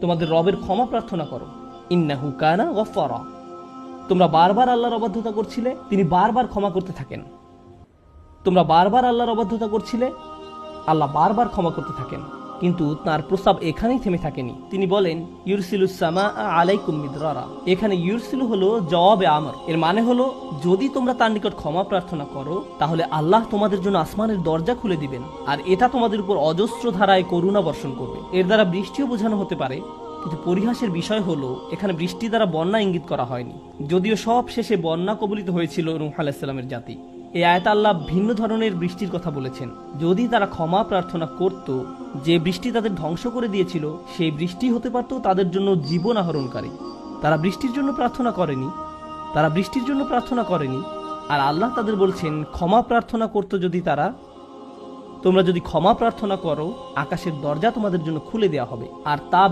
তোমাদের রবের ক্ষমা প্রার্থনা করো। ইন্নাহু কানা গফারা। তোমরা বারবার আল্লাহর অবাধ্যতা করছিলে, তিনি বারবার ক্ষমা করতে থাকেন। তোমরা বারবার আল্লাহর অবাধ্যতা করছিলে, আল্লাহ বারবার ক্ষমা করতে থাকেন। কিন্তু তার প্রস্তাব এখানেই থেমে থাকেনি। তিনি বলেন ইউরসিলুসামা আলাইকুম মিদরারা। এখানে ইউরসিলু হলো জবাবে আমর। এর মানে হলো, যদি তোমরা তার নিকট ক্ষমা প্রার্থনা করো, তাহলে আল্লাহ তোমাদের জন্য আসমানের দরজা খুলে দিবেন, আর এটা তোমাদের উপর অজস্র ধারায় করুণা বর্ষণ করবে। এর দ্বারা বৃষ্টিও বোঝানো হতে পারে, কিন্তু পরিহাসের বিষয় হলো, এখানে বৃষ্টি দ্বারা বন্যা ইঙ্গিত করা হয়নি। যদিও সব শেষে বন্যা কবলিত হয়েছিল রুহ আলাহিসাল্লামের জাতি। এই আয়াত আল্লাহ ভিন্ন ধরনের বৃষ্টির কথা বলেছেন। যদি তারা ক্ষমা প্রার্থনা করত, যে বৃষ্টি তাদের ধ্বংস করে দিয়েছিল, সেই বৃষ্টি হতে পারত তাদের জন্য জীবন আহরণকারী। তারা বৃষ্টির জন্য প্রার্থনা করেনি, তারা বৃষ্টির জন্য প্রার্থনা করেনি, আর আল্লাহ তাদের বলছেন, ক্ষমা প্রার্থনা করত যদি তারা, তোমরা যদি ক্ষমা প্রার্থনা করো, আকাশের দরজা তোমাদের জন্য খুলে দেওয়া হবে, আর তা